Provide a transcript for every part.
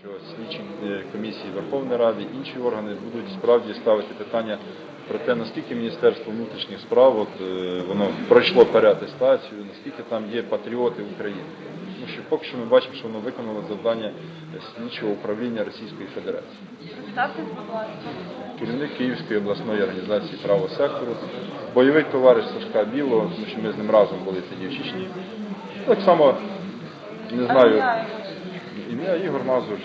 що слідчі е, комісії Верховної Ради, інші органи будуть справді ставити питання про те, наскільки Міністерство внутрішніх справ от, е, воно пройшло переатестацію, наскільки там є патріоти України. Тому що поки що ми бачимо, що воно виконало завдання слідчого управління Російської Федерації. Представтесь, будь ласка. Керівник Київської обласної організації право сектору, бойовий товариш Сашка Білого, тому що ми з ним разом були тоді в Чечні. Так само не знаю. Ім'я Ігор Мазур,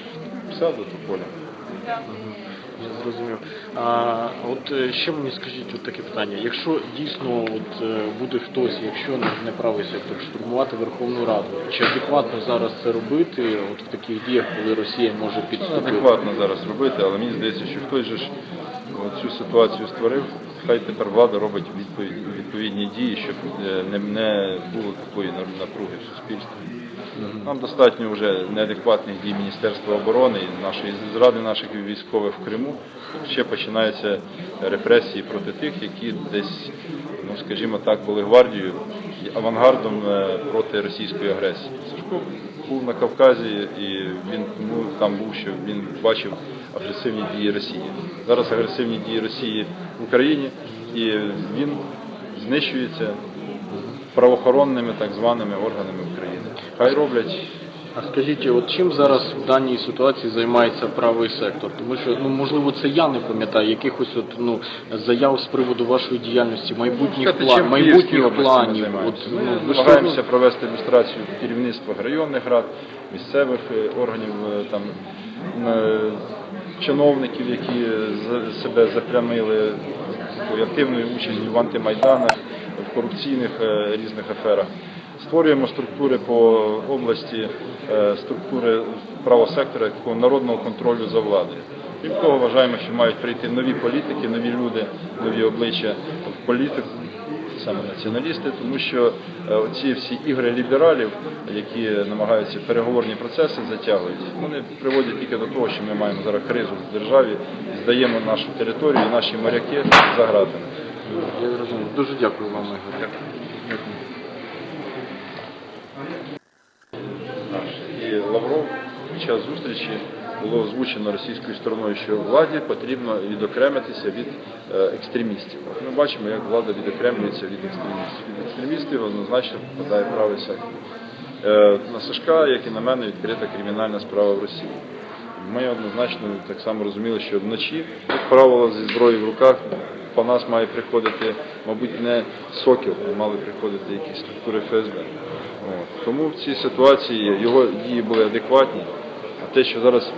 псевдо Тополя. Дякую. Я зрозумів. А от е, ще мені скажіть от таке питання. Якщо дійсно от е, буде хтось, якщо не, не правий сектор, штурмувати Верховну Раду, чи адекватно зараз це робити от в таких діях, коли Росія може підступити? Адекватно зараз робити, але мені здається, що хтось же ж цю ситуацію створив. Хай тепер влада робить відповідні, відповідні дії, щоб е, не, не було такої напруги в суспільстві. Нам достатньо вже неадекватних дій Міністерства оборони і нашої зради наших військових в Криму. Ще починаються репресії проти тих, які десь, ну скажімо так, були гвардією авангардом е, проти російської агресії. Сашко був на Кавказі і він ну, там був, що він бачив агресивні дії Росії. Зараз агресивні дії Росії в Україні, і він знищується правоохоронними так званими органами України. Хай роблять А скажіть, от чим зараз в даній ситуації займається правий сектор? Тому що ну можливо це я не пам'ятаю якихось от ну заяв з приводу вашої діяльності, майбутніх Сказати, план, чим Київській майбутніх області ми планів. От ну Ми намагаємося провести ілюстрацію керівництва районних рад, місцевих е, органів, е, там чиновників, які е, себе запрямили активною участю в антимайданах, в корупційних е, різних аферах. Створюємо структури по області, е, структури правосектора, народного контролю за владою. Крім того, вважаємо, що мають прийти нові політики, нові люди, нові обличчя в політику, саме націоналісти, тому що е, ці всі ігри лібералів, які намагаються переговорні процеси затягують, вони приводять тільки до того, що ми маємо зараз кризу в державі, здаємо нашу територію, наші моряки за гратами. Я зрозумів. Дуже дякую вам, Ігор. І Лавров під час зустрічі було озвучено російською стороною, що владі потрібно відокремитися від е, екстремістів. Ми бачимо, як влада відокремлюється від екстремістів. Від екстремістів однозначно попадає правий сектор. Е, На Сашка, як і на мене, відкрита кримінальна справа в Росії. Ми однозначно так само розуміли, що вночі, як правило, зі зброєю в руках по нас має приходити, мабуть, не сокіл, а мали приходити якісь структури ФСБ. Тому в цій ситуації його дії були адекватні. Те, що зараз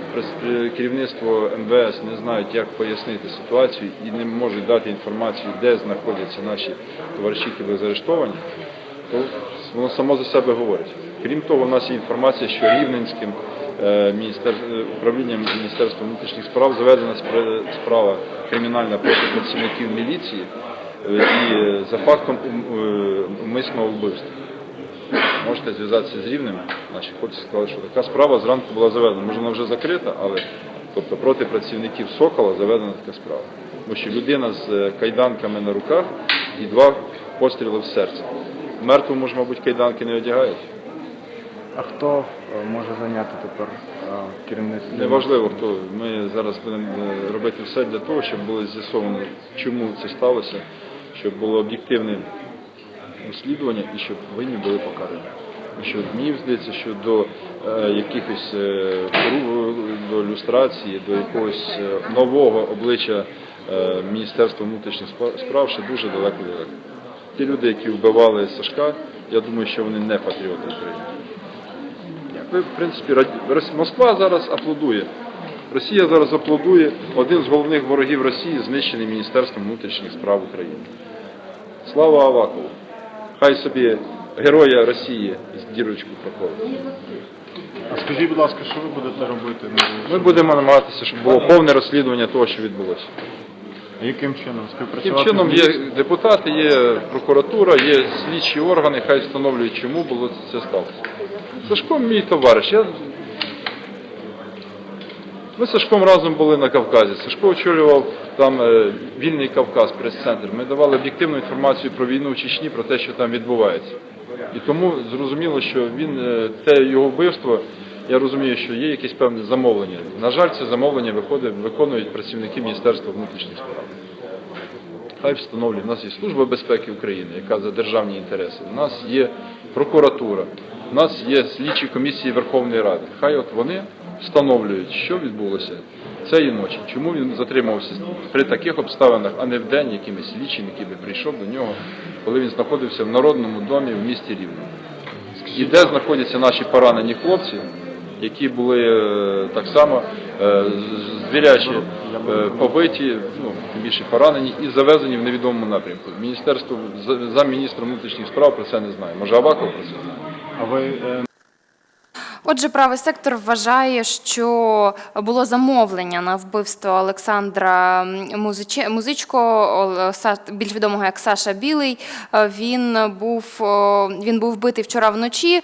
керівництво МВС не знають, як пояснити ситуацію і не можуть дати інформацію, де знаходяться наші товариші, які були заарештовані, то воно само за себе говорить. Крім того, у нас є інформація, що Рівненським е, управлінням Міністерства внутрішніх справ заведена справа кримінальна проти працівників міліції е, і е, за фактом умисного вбивства. Можете зв'язатися з рівнем. Наші хлопці сказали, що така справа зранку була заведена. Може, вона вже закрита, але тобто проти працівників Сокола заведена така справа. Тому що людина з е, кайданками на руках і два постріли в серце. Мертвому ж, мабуть, кайданки не одягають. А хто е, може зайняти тепер е, керівництво? Неважливо хто. Ми зараз будемо робити все для того, щоб було з'ясовано, чому це сталося, щоб було об'єктивне розслідування і щоб винні були покарані. Що мені здається, що до е, якихось е, до люстрації, до якогось е, нового обличчя е, Міністерства внутрішніх справ ще дуже далеко далеко. Ті люди, які вбивали Сашка, я думаю, що вони не патріоти України. Ви, в принципі, раді- Москва зараз аплодує. Росія зараз аплодує. Один з головних ворогів Росії знищений Міністерством внутрішніх справ України. Слава Авакову! Хай собі героя Росії з дірочку проходить. А скажіть, будь ласка, що ви будете робити? Ми будемо намагатися, щоб було повне розслідування того, що відбулося. Яким чином? Таким Співпрацювати? чином є депутати, є прокуратура, є слідчі органи, хай встановлюють, чому було це сталося. Сашко мій товариш. Я... Ми з Сашком разом були на Кавказі. Сашко очолював там е, вільний Кавказ, прес-центр. Ми давали об'єктивну інформацію про війну в Чечні, про те, що там відбувається. І тому зрозуміло, що він е, те його вбивство, Я розумію, що є якесь певне замовлення. На жаль, це замовлення виходить, виконують працівники Міністерства внутрішніх справ. Хай встановлює. У нас є Служба безпеки України, яка за державні інтереси. У нас є прокуратура, у нас є слідчі комісії Верховної Ради. Хай от вони встановлюють, що відбулося цієї ночі. Чому він затримався при таких обставинах, а не в день якимось слідчим, який би прийшов до нього, коли він знаходився в народному домі в місті Рівне. І де знаходяться наші поранені хлопці, які були е, так само е, звірячі е, побиті, ну, тим більше поранені і завезені в невідомому напрямку. Міністерство за- замміністра внутрішніх справ про це не знає. Може Аваков про це знає? А ви е, Отже, правий сектор вважає, що було замовлення на вбивство Олександра Музиче- Музичко, більш відомого як Саша Білий. Е, Він був, він був вбитий вчора вночі. Е,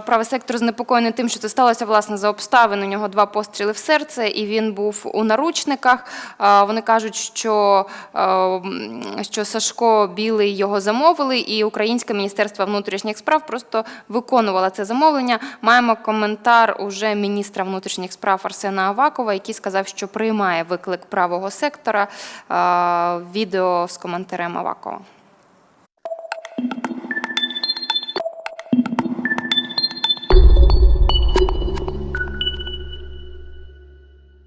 Правий сектор занепокоєний тим, що це сталося власне за обставин. У нього два постріли в серце, і він був у наручниках. Е, Вони кажуть, що, що Сашко Білий його замовили, і Українське міністерство внутрішніх справ просто виконувало це замовлення. Маємо коментар уже міністра внутрішніх справ Арсена Авакова, який сказав, що приймає виклик правого сектора. Відео з коментарем Авакова.